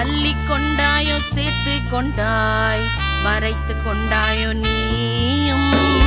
அள்ளி கொண்டாயோ சேர்த்து கொண்டாய் மறைத்து கொண்டாயோ நீயும்.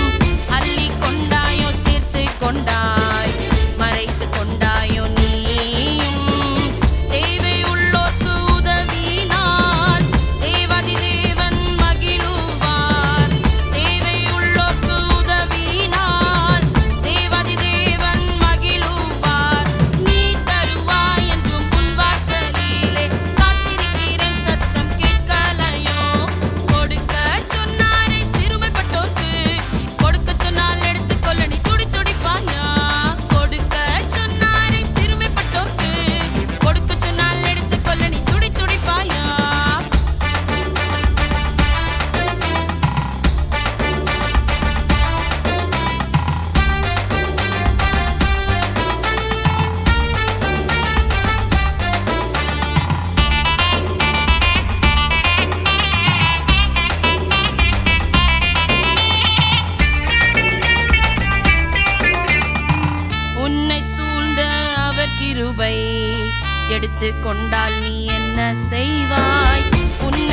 உன்னை சூழ்ந்த அவர் கிருபை எடுத்து கொண்டால் நீ என்ன செய்வாய்? உன்னை